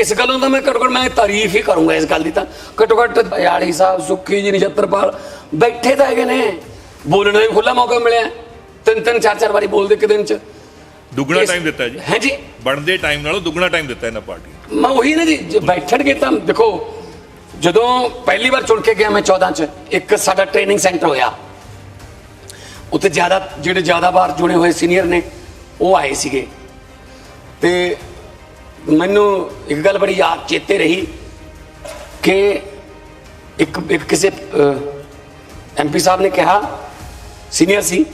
ਇਸ ਗੱਲੋਂ ਤਾਂ ਮੈਂ ਘੱਟੋ ਘੱਟ ਮੈਂ ਤਾਰੀਫ ਹੀ ਕਰੂੰਗਾ ਇਸ ਗੱਲ ਦੀ ਤਾਂ। ਘੱਟੋ ਘੱਟ ਬਿਆਲੀ ਸਾਹਿਬ ਸੁੱਖੀ ਜੀ ਨਛੱਤਰਪਾਲ ਬੈਠੇ ਤਾਂ ਹੈਗੇ ਨੇ। ਬੋਲਣ ਦਾ ਵੀ ਖੁੱਲਾ ਮੌਕਾ ਮਿਲਿਆ। ਤਿੰਨ ਤਿੰਨ ਚਾਰ ਚਾਰ ਵਾਰੀ ਬੋਲਦੇ ਇੱਕ ਦਿਨ ਚ। ਦੁੱਗਣਾ ਟਾਈਮ ਦਿੱਤਾ ਜੀ। ਹੈ ਜੀ ਬਣਦੇ ਟਾਈਮ ਨਾਲੋਂ ਦੁੱਗਣਾ ਟਾਈਮ ਦਿੱਤਾ ਇਹਨਾਂ ਪਾਰਟੀ। ਮੈਂ ਉਹੀ ਨਾ ਜੀ ਜੇ ਬੈਠਣਗੇ ਤਾਂ ਦੇਖੋ ਜਦੋਂ ਪਹਿਲੀ ਵਾਰ ਚੁਣ ਕੇ ਗਿਆ ਮੈਂ 14 ਚ ਇੱਕ ਸਾਡਾ ਟ੍ਰੇਨਿੰਗ ਸੈਂਟਰ ਹੋਇਆ। ਉੱਥੇ ਜ਼ਿਆਦਾ ਜਿਹੜੇ ਜ਼ਿਆਦਾ ਵਾਰ ਜੁੜੇ ਹੋਏ ਸੀਨੀਅਰ ਨੇ ਉਹ ਆਏ ਸੀਗੇ। ਤੇ ਮੈਨੂੰ ਇੱਕ ਗੱਲ ਬੜੀ ਯਾਦ ਚੇਤੇ ਰਹੀ ਕਿ ਇੱਕ ਇੱਕ ਕਿਸੇ ਐਮਪੀ ਸਾਹਿਬ ਨੇ ਕਿਹਾ, ਸੀਨੀਅਰ ਸੀ,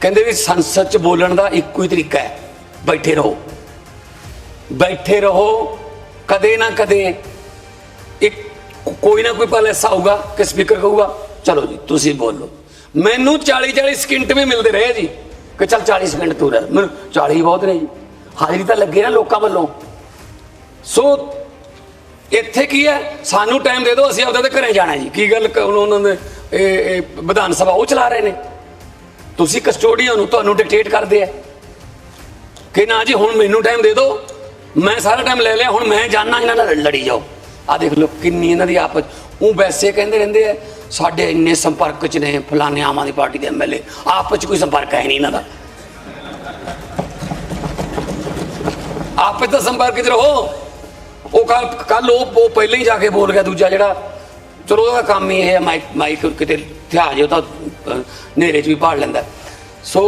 ਕਹਿੰਦੇ ਵੀ ਸੰਸਦ ਚ ਬੋਲਣ ਦਾ ਇੱਕੋ ਹੀ ਤਰੀਕਾ ਹੈ, ਬੈਠੇ ਰਹੋ। ਬੈਠੇ ਰਹੋ, ਕਦੇ ਨਾ ਕਦੇ ਇੱਕ ਕੋਈ ਨਾ ਕੋਈ ਪਲ ਐਸਾ ਹੋਊਗਾ ਕਿ ਸਪੀਕਰ ਕਹੂਗਾ, ਚਲੋ ਜੀ, ਤੁਸੀਂ ਬੋਲੋ ਮੈਨੂੰ 40 40 ਸਕਿੰਟ ਵੀ ਮਿਲਦੇ ਰਹੇ ਜੀ, ਕਿ ਚਲ 40 ਸਕਿੰਟ ਤੂੰ ਰਹਿ ਮੈਨੂੰ 40 ਬਹੁਤ ਨੇ ਜੀ। ਹਾਜ਼ਰੀ ਤਾਂ ਲੱਗੇ ਨਾ ਲੋਕਾਂ ਵੱਲੋਂ। ਸੋ ਇੱਥੇ ਕੀ ਹੈ? ਸਾਨੂੰ ਟਾਈਮ ਦੇ ਦਿਓ, ਅਸੀਂ ਆਪਦੇ ਦੇ ਘਰੇ ਜਾਣਾ ਜੀ। ਕੀ ਗੱਲ ਹੁਣ ਉਹਨਾਂ ਦੇ, ਇਹ ਇਹ ਵਿਧਾਨ ਸਭਾ ਉਹ ਚਲਾ ਰਹੇ ਨੇ? ਤੁਸੀਂ ਕਸਟੋਡੀਅਨ ਨੂੰ ਤੁਹਾਨੂੰ ਡਿਕਟੇਟ ਕਰਦੇ ਆ। ਕਿ ਨਾ ਜੀ, ਹੁਣ ਮੈਨੂੰ ਟਾਈਮ ਦੇ ਦਿਓ। ਮੈਂ ਸਾਰਾ ਟਾਈਮ ਲੈ ਲਿਆ, ਹੁਣ ਮੈਂ ਜਾਣਾ ਇਹਨਾਂ ਨਾਲ ਲੜੀ ਜਾਓ। ਆ ਦੇਖ ਲਓ ਕਿੰਨੀ ਇਹਨਾਂ ਦੀ ਆਪਸ ਉਹ ਵੈਸੇ ਕਹਿੰਦੇ ਰਹਿੰਦੇ ਆ, ਸਾਡੇ ਇੰਨੇ ਸੰਪਰਕ ਚ ਨੇ ਫਲਾਣੇ ਆਮ ਆਦਮੀ ਪਾਰਟੀ ਦੇ ਐਮਐਲਏ ਆਪਸ ਚ ਕੋਈ ਸੰਪਰਕ ਹੈ ਨਹੀਂ ਇਹਨਾਂ ਦਾ। ਆਪਸ ਦਾ ਸੰਪਰਕ ਚ ਰਹੋ। ਉਹ ਕੱਲ ਕੱਲ ਉਹ ਪਹਿਲਾਂ ਹੀ ਜਾ ਕੇ ਬੋਲ ਗਿਆ ਦੂਜਾ ਜਿਹੜਾ। ਚਲੋ ਉਹਦਾ ਕੰਮ ਹੀ ਇਹ ਹੈ ਮਾਈਕ ਮਾਈਕ ਕਿਤੇ ਥਿਆ ਜੇ ਤਾਂ ਅਹ, ਹਨੇਰੇ ਚ ਵੀ ਪਾੜ ਲੈਂਦਾ। ਸੋ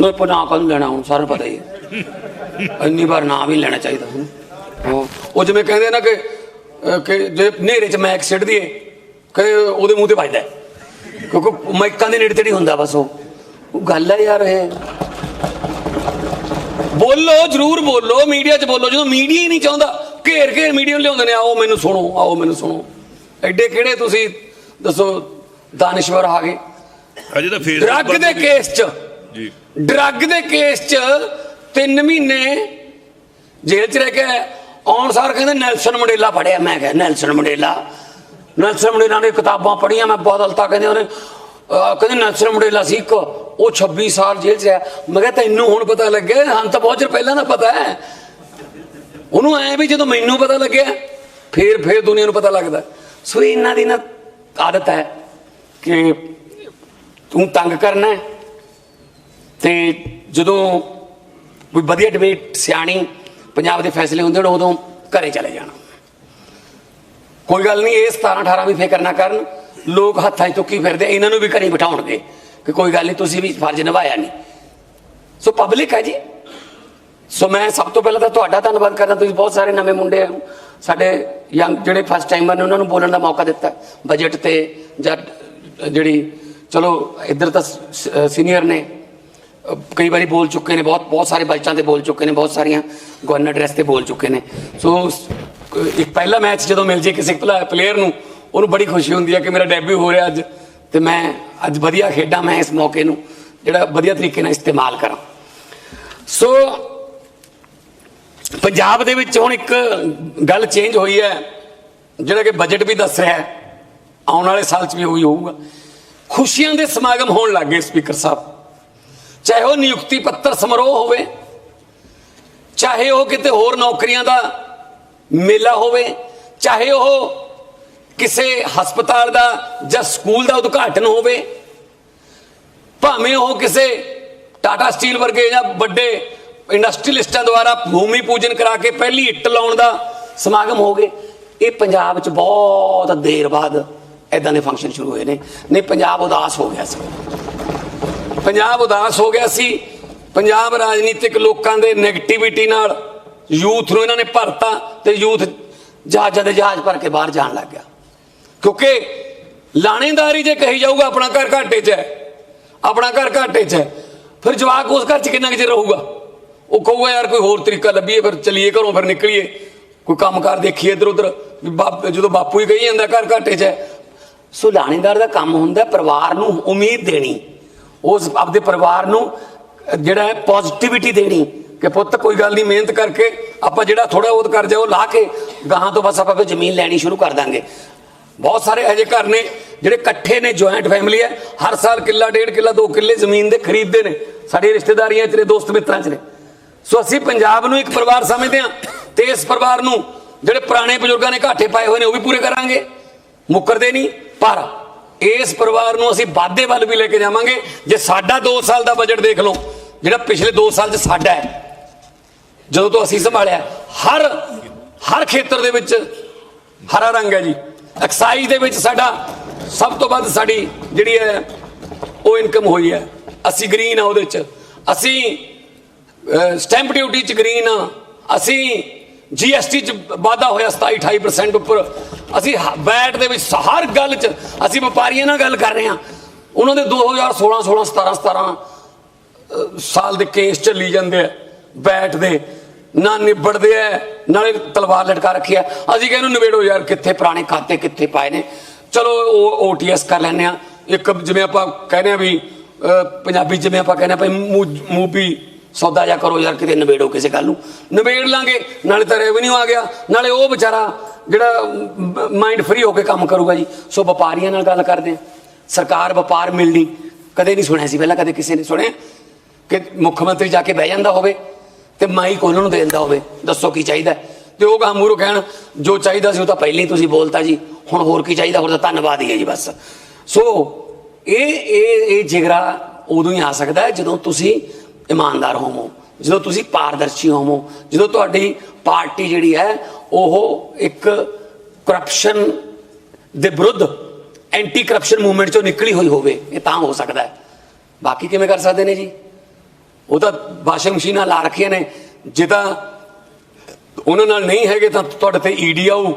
ਮੈਂ ਪਨਾ ਕਦੋਂ ਲੈਣਾ ਹੁਣ ਸਾਰਿਆਂ ਨੂੰ ਪਤਾ ਹੀ ਹੈ। ਇੰਨੀ ਵਾਰ ਨਾਮ ਹੀ ਲੈਣਾ ਚਾਹੀਦਾ ਹੁਣ ਉਹ ਜਿਵੇਂ ਕਹਿੰਦੇ ਨਾ ਕਿ ਕਿ ਜੇ ਹਨੇਰੇ ਚ ਮੈਕ ਸਿੱਟ ਦਈਏ ਕਿ ਉਹਦੇ ਮੂੰਹ ਤੇ ਵੱਜਦਾ ਕਿਉਂਕਿ ਮਾਈਕਾਂ ਦੇ ਨੇੜੇ ਤੇੜੀ ਹੁੰਦਾ ਬਸ ਉਹ ਗੱਲ ਹੈ ਯਾਰ ਇਹ। ਬੋਲੋ ਜਰੂਰ ਬੋਲੋ ਮੀਡੀਆ 'ਚ ਬੋਲੋ ਜਦੋਂ ਮੀਡੀਆ ਹੀ ਨਹੀਂ ਚਾਹੁੰਦਾ ਘੇਰ ਘੇਰ ਮੀਡੀਆ ਨੂੰ ਲਿਆਉਂਦੇ ਨੇ ਆਓ ਮੈਨੂੰ ਸੁਣੋ ਆਓ ਮੈਨੂੰ ਸੁਣੋ। ਐਡੇ ਕਿਹੜੇ ਤੁਸੀਂ ਦੱਸੋ ਦਾਨਿਸ਼ਵਰ ਆ ਗਏ? ਅਜੇ ਤਾਂ ਫੇਸ ਡਰੱਗ ਦੇ ਕੇਸ 'ਚ ਜੀ। ਡਰੱਗ ਦੇ ਕੇਸ 'ਚ 3 ਮਹੀਨੇ ਜੇਲ੍ਹ 'ਚ ਰਹਿ ਕੇ ਆਉਣ ਸਾਰ ਕਹਿੰਦੇ ਨੈਲਸਨ ਮੰਡੇਲਾ ਪੜਿਆ ਮੈਂ ਕਿਹਾ ਨੈਲਸਨ ਮੰਡੇਲਾ? ਨੈਲਸਨ ਮੰਡੇਲਾ ਨੇ ਕਿਤਾਬਾਂ ਪੜ੍ਹੀਆਂ ਮੈਂ ਬਦਲਤਾ ਕਹਿੰਦੇ ਉਹਨੇ। ਕਹਿੰਦੇ ਨੈਲਸਨ ਮੰਡੇਲਾ ਸੀ ਇੱਕ, ਉਹ 26 ਸਾਲ ਜੇਲ੍ਹ 'ਚ ਰਿਹਾ ਮੈਂ ਕਿਹਾ ਤੈਨੂੰ ਹੁਣ ਪਤਾ ਲੱਗਿਆ ਹਾਂ ਤਾਂ ਬਹੁਤ ਚਿਰ ਪਹਿਲਾਂ ਦਾ ਪਤਾ ਹੈ। ਉਹਨੂੰ ਐ ਵੀ ਜਦੋਂ ਮੈਨੂੰ ਪਤਾ ਲੱਗਿਆ, ਫੇਰ ਫੇਰ ਦੁਨੀਆ ਨੂੰ ਪਤਾ ਲੱਗਦਾ। ਸੋ ਇਹਨਾਂ ਦੀ ਨਾ ਆਦਤ ਹੈ ਕਿ ਤੂੰ ਤੰਗ ਕਰਨਾ ਤੇ ਜਦੋਂ ਕੋਈ ਵਧੀਆ ਡਿਬੇਟ ਸਿਆਣੀ ਪੰਜਾਬ ਦੇ ਫੈਸਲੇ ਹੁੰਦੇ ਨੇ, ਉਦੋਂ ਘਰੇ ਚਲੇ ਜਾਣਾ। ਕੋਈ ਗੱਲ ਨਹੀਂ, ਇਹ 17 18 ਵੀ ਫੇਰ ਕਰਨਾ ਕਰਨ। ਲੋਕ ਹੱਥਾਂ 'ਚ ਚੁੱਕੀ ਫਿਰਦੇ, ਇਹਨਾਂ ਨੂੰ ਵੀ ਘਰੇ ਬਿਠਾਉਣਗੇ ਕਿ ਕੋਈ ਗੱਲ ਨਹੀਂ, ਤੁਸੀਂ ਵੀ ਫਰਜ਼ ਨਿਭਾਇਆ ਨਹੀਂ ਸੋ ਪਬਲਿਕ ਹੈ ਜੀ। ਸੋ ਮੈਂ ਸਭ ਤੋਂ ਪਹਿਲਾਂ ਤਾਂ ਤੁਹਾਡਾ ਧੰਨਵਾਦ ਕਰਦਾ, ਤੁਸੀਂ ਬਹੁਤ ਸਾਰੇ ਨਵੇਂ ਮੁੰਡੇ ਸਾਡੇ ਯੰਗ ਜਿਹੜੇ ਫਸਟ ਟਾਈਮਰ ਨੇ, ਉਹਨਾਂ ਨੂੰ ਬੋਲਣ ਦਾ ਮੌਕਾ ਦਿੱਤਾ। ਬਜਟ ਤੇ ਜਾਂ, ਜਿਹੜੀ, ਚਲੋ, ਇੱਧਰ ਤਾਂ ਸੀਨੀਅਰ ਨੇ। ਕਈ ਵਾਰੀ ਬੋਲ ਚੁੱਕੇ ਨੇ, ਬਹੁਤ ਬਹੁਤ ਸਾਰੇ ਬਜਟਾਂ ਤੇ ਬੋਲ ਚੁੱਕੇ ਨੇ, ਬਹੁਤ ਸਾਰੀਆਂ ਗਵਰਨਰ ਐਡਰੈਸ ਤੇ ਬੋਲ ਚੁੱਕੇ ਨੇ। ਸੋ, ਇੱਕ ਪਹਿਲਾ ਮੈਚ ਜਦੋਂ ਮਿਲ ਜੇ ਕਿਸੇ ਪਲੇਅਰ ਨੂੰ ਉਹਨੂੰ ਬੜੀ ਖੁਸ਼ੀ ਹੁੰਦੀ ਹੈ ਕਿ ਮੇਰਾ ਡੈਬਿਊ ਹੋ ਰਿਹਾ ਅੱਜ। ਤੇ ਮੈਂ ਅੱਜ ਵਧੀਆ ਖੇਡਾਂ ਮੈਂ ਇਸ ਮੌਕੇ ਨੂੰ ਜਿਹੜਾ ਵਧੀਆ ਤਰੀਕੇ ਨਾਲ ਇਸਤੇਮਾਲ ਕਰਾਂ। ਸੋ, ਪੰਜਾਬ ਦੇ ਵਿੱਚ ਹੁਣ ਇੱਕ ਗੱਲ ਚੇਂਜ ਹੋਈ ਹੈ, ਜਿਹੜਾ ਕਿ ਬਜਟ ਵੀ ਦੱਸ ਰਿਹਾ ਹੈ। ਆਉਣ ਵਾਲੇ ਸਾਲ 'ਚ ਵੀ ਹੋਈ ਹੋਊਗਾ। ਖੁਸ਼ੀਆਂ ਦੇ ਸਮਾਗਮ ਹੋਣ ਲੱਗੇ ਸਪੀਕਰ ਸਾਹਿਬ। ਚਾਹੇ ਉਹ ਨਿਯੁਕਤੀ ਪੱਤਰ ਸਮਾਰੋਹ ਹੋਵੇ, ਚਾਹੇ ਉਹ ਕਿਤੇ ਹੋਰ ਨੌਕਰੀਆਂ ਦਾ ਮੇਲਾ ਹੋਵੇ, ਚਾਹੇ ਉਹ ਕਿਸੇ ਹਸਪਤਾਲ ਦਾ ਜਾਂ ਸਕੂਲ ਦਾ ਉਦਘਾਟਨ ਹੋਵੇ, ਭਾਵੇਂ ਉਹ ਕਿਸੇ ਟਾਟਾ ਸਟੀਲ ਵਰਗੇ ਜਾਂ ਵੱਡੇ ਇੰਡਸਟਰੀਲਿਸਟਾਂ ਦੁਆਰਾ ਭੂਮੀ ਪੂਜਨ ਕਰਾ ਕੇ ਪਹਿਲੀ ਇੱਟ ਲਾਉਣ ਦਾ ਸਮਾਗਮ ਹੋ ਗਏ। ਇਹ ਪੰਜਾਬ 'ਚ ਬਹੁਤ ਦੇਰ ਬਾਅਦ ਐਦਾਂ ਦੇ ਫੰਕਸ਼ਨ ਸ਼ੁਰੂ ਹੋਏ ਨੇ। ਨਹੀਂ, ਪੰਜਾਬ ਉਦਾਸ ਹੋ ਗਿਆ ਸੀ। ਪੰਜਾਬ ਉਦਾਸ ਹੋ ਗਿਆ ਸੀ। ਪੰਜਾਬ ਰਾਜਨੀਤਿਕ ਲੋਕਾਂ ਦੇ 네ਗੇਟਿਵਿਟੀ ਨਾਲ ਯੂਥ ਨੂੰ ਇਹਨਾਂ ਨੇ ਭਰਤਾ ਤੇ ਯੂਥ ਜਹਾਜ਼ਾਂ ਦੇ ਜਹਾਜ਼ ਭਰ ਕੇ ਬਾਹਰ ਜਾਣ ਲੱਗ ਗਿਆ। ਕਿਉਂਕਿ ਲਾਣੇਦਾਰੀ ਜੇ ਕਹੀ ਜਾਊਗਾ ਆਪਣਾ ਘਰ ਘਾਟੇ 'ਚ ਹੈ, ਆਪਣਾ ਘਰ ਘਾਟੇ 'ਚ ਹੈ, ਫਿਰ ਜਵਾਕ ਉਸ ਘਰ 'ਚ ਕਿੰਨਾ ਚਿਰ ਰਹੂਗਾ? ਉਹ ਕਹੂਗਾ, ਯਾਰ ਕੋਈ ਹੋਰ ਤਰੀਕਾ ਲੱਭੀਏ, ਫਿਰ ਚਲੀਏ ਘਰੋਂ, ਫਿਰ ਨਿਕਲੀਏ। ਕੋਈ ਕੰਮਕਾਰ ਦੇਖੀਏ ਇੱਧਰ ਉੱਧਰ ਜਦੋਂ ਬਾਪੂ ਹੀ ਕਹੀ ਜਾਂਦਾ ਘਰ ਘਾਟੇ 'ਚ ਹੈ। ਸੋ ਲਾਣੇਦਾਰ ਦਾ ਕੰਮ ਹੁੰਦਾ ਪਰਿਵਾਰ ਨੂੰ ਉਮੀਦ ਦੇਣੀ। ਉਸ ਆਪਦੇ ਪਰਿਵਾਰ ਨੂੰ ਜਿਹੜਾ ਹੈ ਪੋਜ਼ਿਟਿਵਿਟੀ ਦੇਣੀ ਕਿ ਪੁੱਤ, ਕੋਈ ਗੱਲ ਨਹੀਂ ਮਿਹਨਤ ਕਰਕੇ ਆਪਾਂ ਜਿਹੜਾ ਥੋੜਾ ਬਹੁਤ ਕਰ ਜਾਓ ਲਾ ਕੇ ਗਾਹਾਂ ਤੋਂ ਬਸ ਆਪਾਂ ਫਿਰ ਜ਼ਮੀਨ ਲੈਣੀ ਸ਼ੁਰੂ ਕਰ ਦਾਂਗੇ। ਬਹੁਤ ਸਾਰੇ ਅਜੇ ਘਰ ਨੇ ਜਿਹੜੇ ਇਕੱਠੇ ਨੇ ਜੁਆਇੰਟ ਫੈਮਿਲੀ ਹੈ। ਹਰ ਸਾਲ ਕਿੱਲਾ, ਡੇਢ ਕਿੱਲਾ, ਦੋ ਕਿੱਲੇ ਜ਼ਮੀਨ ਦੇ ਖਰੀਦਦੇ ਨੇ। ਸਾਡੇ ਰਿਸ਼ਤੇਦਾਰੀਆਂ ਚ ਨੇ, ਦੋਸਤ ਮਿੱਤਰਾਂ ਚ ਨੇ। ਸੋ ਅਸੀਂ ਪੰਜਾਬ ਨੂੰ ਇੱਕ ਪਰਿਵਾਰ ਸਮਝਦੇ ਹਾਂ ਤੇ ਇਸ ਪਰਿਵਾਰ ਨੂੰ ਜਿਹੜੇ ਪੁਰਾਣੇ ਬਜ਼ੁਰਗਾਂ ਨੇ ਘਾਟੇ ਪਾਏ ਹੋਏ ਨੇ, ਉਹ ਵੀ ਪੂਰੇ ਕਰਾਂਗੇ। ਮੁੱਕਰਦੇ ਨਹੀਂ, ਪਰ ਇਸ ਪਰਿਵਾਰ ਨੂੰ ਅਸੀਂ ਵਾਧੇ ਵੱਲ ਵੀ ਲੈ ਕੇ ਜਾਵਾਂਗੇ। ਜੇ ਸਾਡਾ 2 ਸਾਲ ਦਾ ਬਜਟ ਦੇਖ ਲਓ, ਜਿਹੜਾ ਪਿਛਲੇ 2 ਸਾਲ 'ਚ ਸਾਡਾ ਹੈ, ਜਦੋਂ ਤੋਂ ਅਸੀਂ ਸੰਭਾਲਿਆ, ਹਰ ਹਰ ਖੇਤਰ ਦੇ ਵਿੱਚ ਹਰਾ ਰੰਗ ਹੈ ਜੀ। ਐਕਸਾਈਜ਼ ਦੇ ਵਿੱਚ ਸਾਡਾ ਸਭ ਤੋਂ ਵੱਧ ਸਾਡੀ ਜਿਹੜੀ ਹੈ, ਉਹ ਇਨਕਮ ਹੋਈ ਹੈ। ਅਸੀਂ ਗ੍ਰੀਨ ਆ ਉਹਦੇ ਚ। ਅਸੀਂ ਸਟੈਂਪ ਡਿਊਟੀ ਚ ਗ੍ਰੀਨ ਆ ਅਸੀਂ ਜੀਐਸਟੀ ਚ ਵਾਧਾ ਹੋਇਆ 27 28% ਉੱਪਰ। ਅਸੀਂ ਬੈਟ ਦੇ ਵਿੱਚ ਹਰ ਗੱਲ ਚ ਅਸੀਂ ਵਪਾਰੀਆਂ ਨਾਲ ਗੱਲ ਕਰ ਰਹੇ ਹਾਂ। ਉਹਨਾਂ ਦੇ 2016 16 17 17 ਸਾਲ ਦੇ ਕੇਸ ਚੱਲੀ ਜਾਂਦੇ ਆ ਬੈਟ ਦੇ। ਨਾ ਨਿਬੜਦੇ ਐ, ਨਾਲੇ ਤਲਵਾਰ ਲਟਕਾ ਰੱਖੀ ਐ। ਅਸੀਂ ਕਹਿੰਦੇ ਨਿਬੇੜੋ ਯਾਰ, ਕਿੱਥੇ ਪੁਰਾਣੇ ਖਾਤੇ ਕਿੱਥੇ ਪਾਏ ਨੇ। ਚਲੋ, ਉਹ ਓਟੀਐਸ ਕਰ ਲੈਂਦੇ ਆ ਇੱਕ ਜਿਵੇਂ ਆਪਾਂ ਕਹਿੰਦੇ ਆ ਵੀ ਪੰਜਾਬੀ ਜਿਵੇਂ ਆਪਾਂ ਕਹਿੰਦੇ ਆ ਭਾਈ ਮੂਵੀ ਸੌਦਾ ਜਾ ਕਰੋ ਯਾਰ, ਕਿਤੇ ਨਿਬੇੜੋ ਕਿਸੇ ਗੱਲ ਨੂੰ। ਨਿਬੇੜ ਲਾਂਗੇ, ਨਾਲੇ ਤਾਂ ਰੈਵਨਿਊ ਆ ਗਿਆ। ਨਾਲੇ ਉਹ ਵਿਚਾਰਾ ਜਿਹੜਾ ਮਾਈਂਡ ਫ੍ਰੀ ਹੋ ਕੇ ਕੰਮ ਕਰੂਗਾ ਜੀ। ਸੋ ਵਪਾਰੀਆਂ ਨਾਲ ਗੱਲ ਕਰਦੇ ਆ ਸਰਕਾਰ ਵਪਾਰ ਮਿਲਣੀ ਕਦੇ ਨਹੀਂ ਸੁਣਿਆ ਸੀ, ਪਹਿਲਾਂ ਕਦੇ ਕਿਸੇ ਨੇ ਸੁਣਿਆ ਕਿ ਮੁੱਖ ਮੰਤਰੀ ਜਾ ਕੇ ਬਹਿ ਜਾਂਦਾ ਹੋਵੇ। ਤੇ ਮਾਈਕ ਉਹਨਾਂ ਨੂੰ ਦੇ ਦਿੰਦਾ ਹੋਵੇ, ਦੱਸੋ ਕੀ ਚਾਹੀਦਾ? ਹੈ? ਤੇ ਉਹ ਗਾਂ ਮੂਹਰੋਂ ਕਹਿਣ, ਜੋ ਚਾਹੀਦਾ ਸੀ ਉਹ ਤਾਂ ਪਹਿਲਾਂ ਹੀ ਤੁਸੀਂ ਬੋਲਤਾ ਜੀ, ਹੁਣ ਹੋਰ ਕੀ ਚਾਹੀਦਾ ਹੋਰ ਤਾਂ ਧੰਨਵਾਦ ਹੀ ਹੈ ਜੀ ਬਸ। ਸੋ, ਇਹ ਇਹ ਇਹ ਜਿਗਰਾ ਉਦੋਂ ਹੀ ਆ ਸਕਦਾ ਹੈ ਜਦੋਂ ਤੁਸੀਂ ਇਮਾਨਦਾਰ ਹੋਵੋ, ਜਦੋਂ ਤੁਸੀਂ ਪਾਰਦਰਸ਼ੀ ਹੋਵੋ, ਜਦੋਂ ਤੁਹਾਡੀ ਪਾਰਟੀ ਜਿਹੜੀ ਹੈ, ਉਹ ਇੱਕ ਕਰਪਸ਼ਨ ਦੇ ਵਿਰੁੱਧ ਐਂਟੀ ਕਰਪਸ਼ਨ ਮੂਵਮੈਂਟ ਚੋਂ ਨਿਕਲੀ ਹੋਈ ਹੋਵੇ, ਇਹ ਤਾਂ ਹੋ ਸਕਦਾ ਹੈ। ਬਾਕੀ ਕਿਵੇਂ ਕਰ ਸਕਦੇ ਨੇ ਜੀ? ਉਹ ਤਾਂ ਵਾਸ਼ਿੰਗ ਮਸ਼ੀਨਾਂ ਲਾ ਰੱਖੀਆਂ ਨੇ। ਜੇ ਤਾਂ ਉਹਨਾਂ ਨਾਲ ਨਹੀਂ ਹੈਗੇ ਤਾਂ ਤੁਹਾਡੇ ਤੇ ਈਡੀ ਆਊ।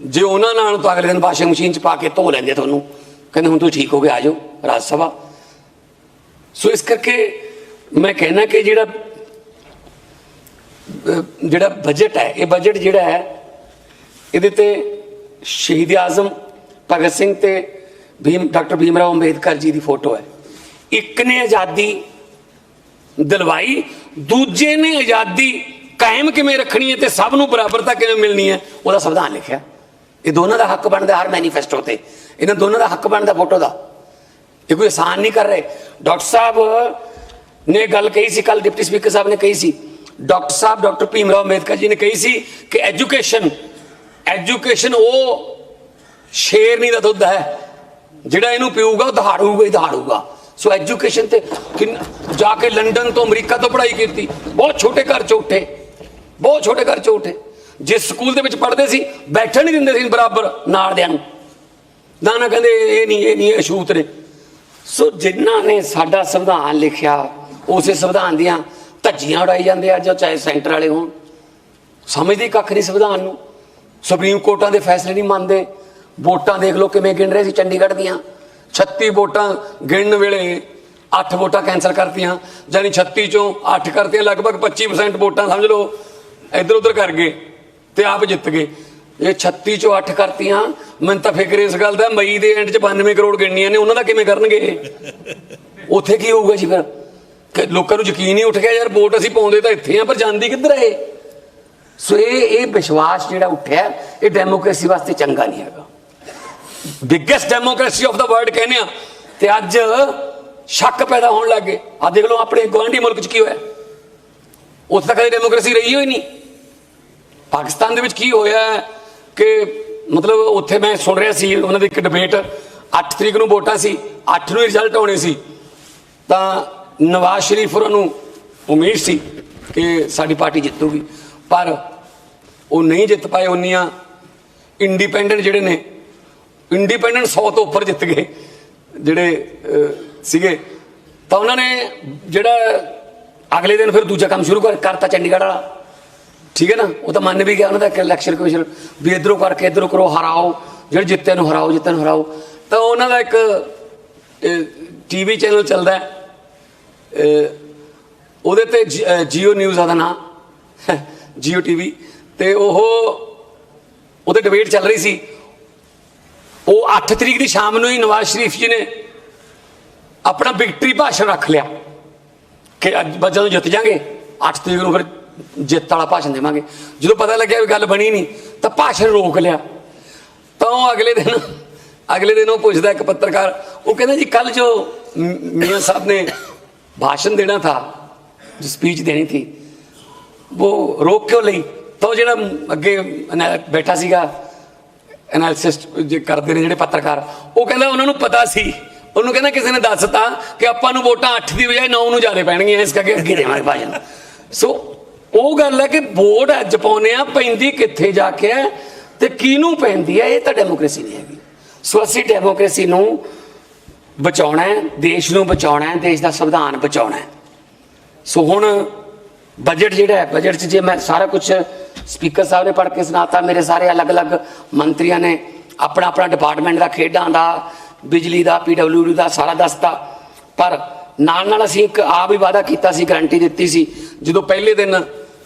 ਜੇ ਉਹਨਾਂ ਨਾਲ, ਤਾਂ ਅਗਲੇ ਦਿਨ ਵਾਸ਼ਿੰਗ ਮਸ਼ੀਨ 'ਚ ਪਾ ਕੇ ਧੋ ਲੈਂਦੇ ਤੁਹਾਨੂੰ। ਕਹਿੰਦੇ ਹੁਣ ਤੁਸੀਂ ਠੀਕ ਹੋ ਗਏ, ਆ ਜਾਓ, ਰਾਜ ਸਭਾ। ਸੋ ਇਸ ਕਰਕੇ ਮੈਂ ਕਹਿਣਾ ਕਿ ਜਿਹੜਾ ਜਿਹੜਾ ਬਜਟ ਹੈ, ਇਹ ਬਜਟ ਜਿਹੜਾ ਹੈ, ਇਹਦੇ ਤੇ ਸ਼ਹੀਦ ਆਜ਼ਮ, ਭਗਤ ਸਿੰਘ ਤੇ ਭੀਮ, ਡਾਕਟਰ ਭੀਮ ਰਾਓ ਅੰਬੇਦਕਰ ਜੀ ਦੀ ਫੋਟੋ ਹੈ। ਇੱਕ ਨੇ ਆਜ਼ਾਦੀ ਦਿਲਵਾਈ, ਦੂਜੇ ਨੇ ਆਜ਼ਾਦੀ ਕਾਇਮ ਕਿਵੇਂ ਰੱਖਣੀ ਹੈ ਤੇ ਸਭ ਨੂੰ ਬਰਾਬਰਤਾ ਕਿਵੇਂ ਮਿਲਣੀ ਹੈ, ਉਹਦਾ ਸੰਵਿਧਾਨ ਲਿਖਿਆ। ਇਹ ਦੋਨਾਂ ਦਾ ਹੱਕ ਬਣਦਾ ਹਰ ਮੈਨੀਫੈਸਟੋ ਤੇ। ਇਹਨਾਂ ਦੋਨਾਂ ਦਾ ਹੱਕ ਬਣਦਾ ਫੋਟੋ ਦਾ। ਇਹ ਕੋਈ ਆਸਾਨ ਨਹੀਂ ਕਰ ਰਹੇ। ਡਾਕਟਰ ਸਾਹਿਬ ਨੇ ਗੱਲ ਕਹੀ ਸੀ ਕੱਲ ਡਿਪਟੀ ਸਪੀਕਰ ਸਾਹਿਬ ਨੇ ਕਹੀ ਸੀ। ਡਾਕਟਰ ਸਾਹਿਬ, ਡਾਕਟਰ ਭੀਮ ਰਾਓ ਅੰਬੇਦਕਰ ਜੀ ਨੇ ਕਹੀ ਸੀ ਕਿ ਐਜੂਕੇਸ਼ਨ ਐਜੂਕੇਸ਼ਨ ਉਹ ਸ਼ੇਰਨੀ ਦਾ ਦੁੱਧ ਹੈ। ਜਿਹੜਾ ਇਹਨੂੰ ਪੀਊਗਾ, ਉਹ ਦਹਾੜੂਗਾ ਹੀ ਦਹਾੜੂਗਾ। ਸੋ ਐਜੂਕੇਸ਼ਨ ਤੇ ਕਿੰਨ- ਜਾ ਕੇ ਲੰਡਨ ਤੋਂ ਅਮਰੀਕਾ ਤੋਂ ਪੜ੍ਹਾਈ ਕੀਤੀ। ਬਹੁਤ ਛੋਟੇ ਘਰ 'ਚੋਂ ਉੱਠੇ ਬਹੁਤ ਛੋਟੇ ਘਰ 'ਚੋਂ ਉੱਠੇ ਜਿਸ ਸਕੂਲ ਦੇ ਵਿੱਚ ਪੜ੍ਹਦੇ ਸੀ, ਬੈਠਣ ਨਹੀਂ ਦਿੰਦੇ ਸੀ ਬਰਾਬਰ ਨਾਲ ਦਿਆਂ ਨੂੰ। ਨਾ ਨਾ ਕਹਿੰਦੇ, ਇਹ ਨਹੀਂ ਇਹ ਨਹੀਂ, ਇਹ ਨੇ। ਸੋ ਜਿਨ੍ਹਾਂ ਨੇ ਸਾਡਾ ਸੰਵਿਧਾਨ ਲਿਖਿਆ, ਉਸੇ ਸੰਵਿਧਾਨ ਦੀਆਂ ਧੱਜੀਆਂ ਉਡਾਈ ਜਾਂਦੇ ਅੱਜ ਚਾਹੇ ਸੈਂਟਰ ਵਾਲੇ ਹੋਣ। ਸਮਝਦੇ ਕੱਖ ਨਹੀਂ ਸੰਵਿਧਾਨ ਨੂੰ। ਸੁਪਰੀਮ ਕੋਰਟਾਂ ਦੇ ਫੈਸਲੇ ਨਹੀਂ ਮੰਨਦੇ। ਵੋਟਾਂ ਦੇਖ ਲਓ ਕਿਵੇਂ ਗਿਣ ਰਹੇ ਸੀ ਚੰਡੀਗੜ੍ਹ ਦੀਆਂ। 36 ਵੋਟਾਂ ਗਿਣਨ ਵੇਲੇ 8 ਵੋਟਾਂ ਕੈਨਸਲ ਕਰਤੀਆਂ ਜਾਨੀ 36 ਚੋਂ 8 ਕਰਤੀਆਂ, ਲਗਭਗ 25% ਵੋਟਾਂ, ਸਮਝ ਲਓ ਇੱਧਰ ਉੱਧਰ ਕਰ ਗਏ ਤੇ ਆਪ ਜਿੱਤ ਗਏ। ਇਹ 36 ਚੋਂ 8 ਕਰਤੀਆਂ, ਮੈਨੂੰ ਤਾਂ ਫਿਕਰ ਇਸ ਗੱਲ ਦਾ, ਮਈ ਦੇ ਐਂਡ 'ਚ 92 ਕਰੋੜ ਗਿਣਨੀਆਂ ਨੇ, ਉਹਨਾਂ ਦਾ ਕਿਵੇਂ ਕਰਨਗੇ? ਉੱਥੇ ਕੀ ਹੋਊਗਾ ਜੀ ਫਿਰ? ਕਿ ਲੋਕਾਂ ਨੂੰ ਯਕੀਨ ਹੀ ਉੱਠ ਗਿਆ, ਯਾਰ ਵੋਟ ਅਸੀਂ ਪਾਉਂਦੇ ਤਾਂ ਇੱਥੇ ਆ, ਪਰ ਜਾਂਦੀ ਕਿੱਧਰ ਹੈ ਇਹ? ਸੋ ਇਹ ਇਹ ਵਿਸ਼ਵਾਸ ਜਿਹੜਾ ਉੱਠਿਆ, ਇਹ ਡੈਮੋਕ੍ਰੇਸੀ ਵਾਸਤੇ ਚੰਗਾ ਨਹੀਂ ਹੈਗਾ। Biggest democracy of the world ਕਹਿੰਦੇ ਆ। ਤੇ ਅੱਜ ਸ਼ੱਕ ਪੈਦਾ ਹੋਣ ਲੱਗੇ ਆ ਦੇਖ ਲਓ ਆਪਣੇ ਗਵਾਂਢੀ ਮੁਲਕ 'ਚ ਕੀ ਹੋਇਆ। ਉੱਥੇ ਤਾਂ ਕਦੇ ਡੈਮੋਕ੍ਰੇਸੀ ਰਹੀ ਹੋਈ ਨਹੀਂ। ਪਾਕਿਸਤਾਨ ਦੇ ਵਿੱਚ ਕੀ ਹੋਇਆ ਕਿ ਮਤਲਬ ਉੱਥੇ ਮੈਂ ਸੁਣ ਰਿਹਾ ਸੀ, ਉਹਨਾਂ ਦੀ ਇੱਕ ਡਿਬੇਟ 8 ਤਰੀਕ ਨੂੰ ਵੋਟਾਂ ਸੀ 8 ਨੂੰ ਰਿਜ਼ਲਟ ਆਉਣੇ ਸੀ। ਤਾਂ ਨਵਾਜ਼ ਸ਼ਰੀਫ ਉਹਨਾਂ ਨੂੰ ਉਮੀਦ ਸੀ ਕਿ ਸਾਡੀ ਪਾਰਟੀ ਜਿੱਤੂਗੀ। ਪਰ ਉਹ ਨਹੀਂ ਜਿੱਤ ਪਾਏ ਉਨੀਆਂ। ਇੰਡੀਪੈਂਡੈਂਟ ਜਿਹੜੇ ਨੇ ਇੰਡੀਪੈਂਡੈਂਟ 100 ਤੋਂ ਉੱਪਰ ਜਿੱਤ ਗਏ, ਜਿਹੜੇ ਸੀਗੇ। ਤਾਂ ਉਹਨਾਂ ਨੇ ਜਿਹੜਾ ਅਗਲੇ ਦਿਨ ਫਿਰ ਦੂਜਾ ਕੰਮ ਸ਼ੁਰੂ ਕਰ, ਕਰਤਾ ਚੰਡੀਗੜ੍ਹ ਵਾਲਾ। ਠੀਕ ਹੈ ਨਾ? ਉਹ ਤਾਂ ਮੰਨ ਵੀ ਗਿਆ ਉਹਨਾਂ ਦਾ ਇਲੈਕਸ਼ਨ ਕਮਿਸ਼ਨ ਵੀ ਇਧਰੋਂ ਕਰਕੇ ਇਧਰੋਂ ਕਰੋ, ਹਰਾਓ। ਜਿਹੜੇ ਜਿੱਤੇ ਨੂੰ ਹਰਾਓ ਜਿੱਤੇ ਨੂੰ ਹਰਾਓ। ਤਾਂ ਉਹਨਾਂ ਦਾ ਇੱਕ ਟੀਵੀ ਚੈਨਲ ਚੱਲਦਾ ਹੈ। ਉਹਦੇ ਤੇ ਜੀਓ ਨਿਊਜ਼ ਆ ਦਾ ਨਾਮ ਜੀਓ ਟੀਵੀ ਤੇ ਉਹ, ਉਹਦੇ ਡਿਬੇਟ ਚੱਲ ਰਹੀ ਸੀ। ਉਹ 8 ਤਰੀਕ ਦੀ ਸ਼ਾਮ ਨੂੰ ਹੀ ਨਵਾਜ਼ ਸ਼ਰੀਫ ਜੀ ਨੇ ਆਪਣਾ ਵਿਕਟਰੀ ਭਾਸ਼ਣ ਰੱਖ ਲਿਆ ਕਿ ਜਦੋਂ ਜਿੱਤ ਜਾਗੇ 8 ਤਰੀਕ ਨੂੰ ਫਿਰ ਜਿੱਤ ਵਾਲਾ ਭਾਸ਼ਣ ਦੇਵਾਂਗੇ। ਜਦੋਂ ਪਤਾ ਲੱਗਿਆ ਵੀ ਗੱਲ ਬਣੀ ਨਹੀਂ, ਤਾਂ ਭਾਸ਼ਣ ਰੋਕ ਲਿਆ। ਤਾਂ ਉਹ ਅਗਲੇ ਦਿਨ ਅਗਲੇ ਦਿਨ ਉਹ ਪੁੱਛਦਾ ਇੱਕ ਪੱਤਰਕਾਰ, ਉਹ ਕਹਿੰਦਾ ਜੀ ਕੱਲ ਜੋ ਮੀਆਂ ਸਾਹਿਬ ਨੇ ਭਾਸ਼ਣ ਦੇਣਾ ਥਾ, ਜੋ ਸਪੀਚ ਦੇਣੀ ਥੀ, ਉਹ ਰੋਕ ਕਿਉਂ ਲਈ? ਤਾਂ ਜਿਹੜਾ ਅੱਗੇ ਬੈਠਾ ਸੀਗਾ ਐਨਾਲਿਸਿਸ ਕਰਦੇ ਨੇ ਜਿਹੜੇ ਪੱਤਰਕਾਰ, ਉਹ ਕਹਿੰਦਾ ਉਹਨਾਂ ਨੂੰ ਪਤਾ ਸੀ। ਉਹਨੂੰ ਕਹਿੰਦਾ ਕਿਸੇ ਨੇ ਦੱਸਤਾ ਕਿ ਆਪਾਂ ਨੂੰ ਵੋਟਾਂ 8 ਦੀ ਬਜਾਏ 9 ਨੂੰ ਜਾਣੇ ਪੈਣਗੀਆਂ, ਇਸ ਕਰਕੇ ਅੱਗੇ ਦੇਵਾਂਗੇ ਭਾਜਨ ਸੋ ਉਹ ਗੱਲ ਹੈ ਕਿ ਵੋਟ ਅੱਜ ਪਾਉਨੇ ਆ ਪੈਂਦੀ ਕਿੱਥੇ ਜਾ ਕੇ ਹੈ ਤੇ ਕਿਹਨੂੰ ਪੈਂਦੀ ਹੈ, ਇਹ ਤਾਂ ਡੈਮੋਕ੍ਰੇਸੀ ਨਹੀਂ ਹੈਗੀ। ਸੋ ਅਸੀਂ ਡੈਮੋਕ੍ਰੇਸੀ ਨੂੰ ਬਚਾਉਣਾ ਹੈ, ਦੇਸ਼ ਨੂੰ ਬਚਾਉਣਾ ਹੈ, ਦੇਸ਼ ਦਾ ਸੰਵਿਧਾਨ ਬਚਾਉਣਾ ਹੈ। ਸੋ ਹੁਣ ਬਜਟ ਜਿਹੜਾ ਹੈ ਬਜਟ 'ਚ ਜੇ ਮੈਂ ਸਾਰਾ ਕੁਝ ਸਪੀਕਰ ਸਾਹਿਬ ਨੇ ਪੜ੍ਹ ਕੇ ਸੁਣਾਤਾ ਮੇਰੇ ਸਾਰੇ ਅਲੱਗ-ਅਲੱਗ ਮੰਤਰੀਆਂ ਨੇ ਆਪਣਾ ਆਪਣਾ ਡਿਪਾਰਟਮੈਂਟ ਦਾ ਖੇਡਾਂ ਦਾ ਬਿਜਲੀ ਦਾ ਪੀਡਬਲਯੂਡੀ ਦਾ ਸਾਰਾ ਦੱਸਤਾ। ਪਰ ਨਾਲ ਨਾਲ ਅਸੀਂ ਇੱਕ ਆ ਵੀ ਵਾਅਦਾ ਕੀਤਾ ਸੀ ਗਾਰੰਟੀ ਦਿੱਤੀ ਸੀ। ਜਦੋਂ ਪਹਿਲੇ ਦਿਨ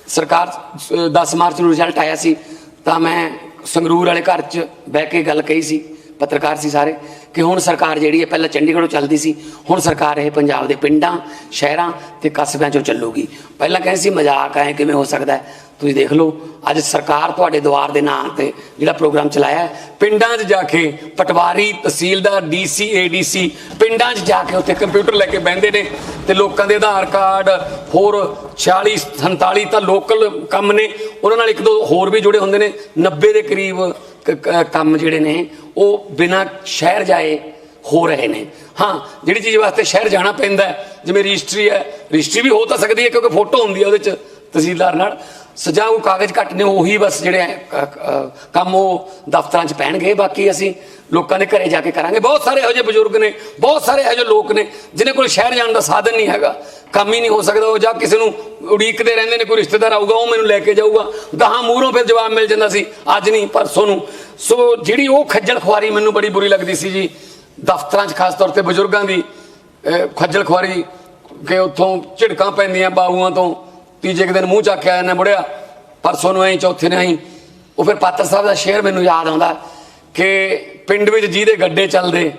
ਸਰਕਾਰ ਅ, 10 ਮਾਰਚ ਨੂੰ ਰਿਜ਼ਲਟ ਆਇਆ ਸੀ ਤਾਂ ਮੈਂ ਸੰਗਰੂਰ ਵਾਲੇ ਘਰ 'ਚ ਬਹਿ ਕੇ ਗੱਲ ਕਹੀ ਸੀ। ਪੱਤਰਕਾਰ ਸੀ ਸਾਰੇ, ਕਿ ਹੁਣ ਸਰਕਾਰ ਜਿਹੜੀ ਹੈ, ਪਹਿਲਾਂ ਚੰਡੀਗੜ੍ਹੋਂ ਚੱਲਦੀ ਸੀ, ਹੁਣ ਸਰਕਾਰ ਇਹ ਪੰਜਾਬ ਦੇ ਪਿੰਡਾਂ, ਸ਼ਹਿਰਾਂ ਤੇ ਕਸਬਿਆਂ 'ਚੋਂ ਚੱਲੂਗੀ। ਪਹਿਲਾਂ ਕਹਿੰਦੇ ਸੀ, ਮਜ਼ਾਕ ਐ, ਕਿਵੇਂ ਹੋ ਸਕਦਾ ਤੁਸੀਂ ਦੇਖ ਲਓ, ਅੱਜ ਸਰਕਾਰ ਤੁਹਾਡੇ ਦੁਆਰ ਦੇ ਨਾਂ ਤੇ ਜਿਹੜਾ ਪ੍ਰੋਗਰਾਮ ਚਲਾਇਆ ਪਿੰਡਾਂ 'ਚ ਜਾ ਕੇ ਪਟਵਾਰੀ, ਤਹਿਸੀਲਦਾਰ, ਡੀਸੀ, ਏਡੀਸੀ, ਪਿੰਡਾਂ 'ਚ ਜਾ ਕੇ ਉੱਥੇ ਕੰਪਿਊਟਰ ਲੈ ਕੇ ਬਹਿੰਦੇ ਨੇ ਤੇ ਲੋਕਾਂ ਦੇ ਆਧਾਰ ਕਾਰਡ, ਹੋਰ 46 47 ਤਾਂ ਲੋਕਲ ਕੰਮ ਨੇ, ਉਹਨਾਂ ਨਾਲ ਇੱਕ ਦੋ ਹੋਰ ਵੀ ਜੁੜੇ ਹੁੰਦੇ ਨੇ 90 ਦੇ ਕਰੀਬ ਕੰਮ ਜਿਹੜੇ ਨੇ, ਉਹ ਬਿਨਾਂ ਸ਼ਹਿਰ ਜਾਏ ਹੋ ਰਹੇ ਨੇ। ਹਾਂ, ਜਿਹੜੀ ਚੀਜ਼ ਵਾਸਤੇ ਸ਼ਹਿਰ ਜਾਣਾ ਪੈਂਦਾ ਜਿਵੇਂ ਰਜਿਸਟਰੀ ਹੈ, ਰਜਿਸਟਰੀ ਵੀ ਹੋ ਤਾਂ ਸਕਦੀ ਹੈ ਕਿਉਂਕਿ ਫੋਟੋ ਹੁੰਦੀ ਹੈ ਉਹਦੇ ਚ ਤਹਿਸੀਲਦਾਰ ਨਾਲ। ਸਜਾ ਉਹ ਕਾਗਜ਼ ਘੱਟ ਨੇ ਉਹੀ ਬਸ ਜਿਹੜੇ ਕੰਮ ਉਹ ਦਫ਼ਤਰਾਂ 'ਚ ਪੈਣਗੇ, ਬਾਕੀ ਅਸੀਂ ਲੋਕਾਂ ਦੇ ਘਰੇ ਜਾ ਕੇ ਕਰਾਂਗੇ। ਬਹੁਤ ਸਾਰੇ ਇਹੋ ਜਿਹੇ ਬਜ਼ੁਰਗ ਨੇ, ਬਹੁਤ ਸਾਰੇ ਇਹੋ ਜਿਹੇ ਲੋਕ ਨੇ, ਜਿਨ੍ਹਾਂ ਕੋਲ ਸ਼ਹਿਰ ਜਾਣ ਦਾ ਸਾਧਨ ਨਹੀਂ ਹੈਗਾ। ਕੰਮ ਹੀ ਨਹੀਂ ਹੋ ਸਕਦਾ, ਉਹ ਜਾਂ ਕਿਸੇ ਨੂੰ ਉਡੀਕਦੇ ਰਹਿੰਦੇ ਨੇ, ਕੋਈ ਰਿਸ਼ਤੇਦਾਰ ਆਊਗਾ, ਉਹ ਮੈਨੂੰ ਲੈ ਕੇ ਜਾਊਗਾ। ਗਾਹਾਂ ਮੂਹਰੋਂ ਫਿਰ ਜਵਾਬ ਮਿਲ ਜਾਂਦਾ ਸੀ, ਅੱਜ ਨਹੀਂ, ਪਰਸੋਂ ਨੂੰ। ਸੋ ਜਿਹੜੀ ਉਹ ਖੱਜਲ ਖੁਆਰੀ ਮੈਨੂੰ ਬੜੀ ਬੁਰੀ ਲੱਗਦੀ ਸੀ ਜੀ, ਦਫ਼ਤਰਾਂ 'ਚ ਖਾਸ ਤੌਰ ਤੇ ਬਜ਼ੁਰਗਾਂ ਦੀ ਖੱਜਲ ਖੁਆਰੀ, ਕਿ ਉੱਥੋਂ ਝਿੜਕਾਂ ਪੈਂਦੀਆਂ ਬਾਹੂਆਂ ਤੋਂ ਤੀਜੇ ਕੁ ਦਿਨ ਮੂੰਹ ਚੱਕ ਕੇ ਆਇਆ ਨਾ ਬੁੜਿਆ ਪਰਸੋਂ ਨੂੰ ਐਂ ਚੌਥੇ ਨੂੰ ਐਂ ਉਹ ਫਿਰ ਪਾਤਰ ਸਾਹਿਬ ਦਾ ਸ਼ੇਰ ਮੈਨੂੰ ਯਾਦ ਆਉਂਦਾ ਕਿ ਪਿੰਡ ਵਿੱਚ ਜਿਹਦੇ ਗੱਡੇ ਚੱਲਦੇ,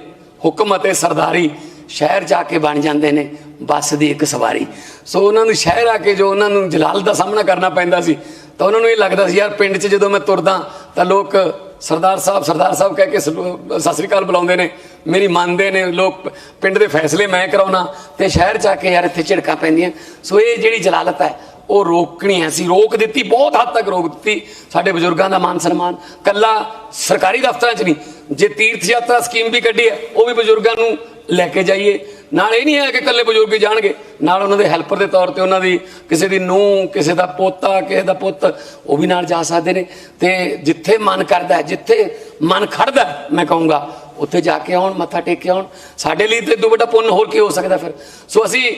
ਹੁਕਮ ਅਤੇ ਸਰਦਾਰੀ ਸ਼ਹਿਰ ਜਾ ਕੇ ਬਣ ਜਾਂਦੇ ਨੇ, ਬੱਸ ਦੀ ਇੱਕ ਸਵਾਰੀ। ਸੋ ਉਹਨਾਂ ਨੂੰ ਸ਼ਹਿਰ ਆ ਕੇ ਜੋ ਉਹਨਾਂ ਨੂੰ ਜਲਾਲ ਦਾ ਸਾਹਮਣਾ ਕਰਨਾ ਪੈਂਦਾ ਸੀ, ਤਾਂ ਉਹਨਾਂ ਨੂੰ ਇਹ ਲੱਗਦਾ ਸੀ, ਯਾਰ ਪਿੰਡ 'ਚ ਜਦੋਂ ਮੈਂ ਤੁਰਦਾ, ਤਾਂ ਲੋਕ ਸਰਦਾਰ ਸਾਹਿਬ ਸਰਦਾਰ ਸਾਹਿਬ ਕਹਿ ਕੇ ਸਤਿ ਸ੍ਰੀ ਅਕਾਲ ਬੁਲਾਉਂਦੇ ਨੇ, ਮੇਰੀ ਮੰਨਦੇ ਨੇ, ਲੋਕ ਪਿੰਡ ਦੇ ਫੈਸਲੇ ਮੈਂ ਕਰਾਉਣਾ, ਤੇ ਸ਼ਹਿਰ 'ਚ ਆ ਕੇ ਯਾਰ ਇੱਥੇ ਝਿੜਕਾਂ ਪੈਂਦੀਆਂ। ਸੋ ਇਹ ਜਿਹੜੀ ਜਲਾਲਤ ਹੈ ਉਹ ਰੋਕਣੀ ਹੈ। ਅਸੀਂ ਰੋਕ ਦਿੱਤੀ, ਬਹੁਤ ਹੱਦ ਤੱਕ ਰੋਕ ਦਿੱਤੀ। ਸਾਡੇ ਬਜ਼ੁਰਗਾਂ ਦਾ ਮਾਨ ਸਨਮਾਨ। ਕੱਲਾ ਸਰਕਾਰੀ ਦਫ਼ਤਰਾਂ 'ਚ ਨਹੀਂ, ਜੇ ਤੀਰਥ ਯਾਤਰਾ ਸਕੀਮ ਵੀ ਕੱਢੀ ਹੈ, ਉਹ ਵੀ ਬਜ਼ੁਰਗਾਂ ਨੂੰ ਲੈ ਕੇ ਜਾਈਏ। ਨਾਲ ਇਹ ਨਹੀਂ ਹੈ ਕਿ ਇਕੱਲੇ ਬਜ਼ੁਰਗ ਹੀ ਜਾਣਗੇ, ਨਾਲ ਉਹਨਾਂ ਦੇ ਹੈਲਪਰ ਦੇ ਤੌਰ ਤੇ ਉਹਨਾਂ ਦੀ ਕਿਸੇ ਦੀ ਨੂੰਹ, ਕਿਸੇ ਦਾ ਪੋਤਾ, ਕਿਸੇ ਦਾ ਪੁੱਤ, ਉਹ ਵੀ ਨਾਲ ਜਾ ਸਕਦੇ ਨੇ। ਤੇ ਜਿੱਥੇ ਮਨ ਕਰਦਾ ਜਿੱਥੇ ਮਨ ਖੜਦਾ ਮੈਂ ਕਹੂੰਗਾ, ਉੱਥੇ ਜਾ ਕੇ ਆਉਣ, ਮੱਥਾ ਟੇਕ ਕੇ ਆਉਣ। ਸਾਡੇ ਲਈ ਤੇ ਇਦੋਂ ਵੱਡਾ ਪੁੰਨ ਹੋਰ ਕੀ ਹੋ ਸਕਦਾ ਫਿਰ? ਸੋ ਅਸੀਂ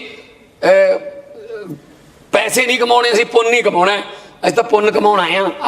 ਪੈਸੇ ਨਹੀਂ ਕਮਾਉਣੇ, ਅਸੀਂ ਪੁੰਨ ਨਹੀਂ ਕਮਾਉਣਾ ਹੈ। ਅਸੀਂ ਤਾਂ ਪੁੰਨ ਕਮਾਉਣ ਆਏ ਆ ਆ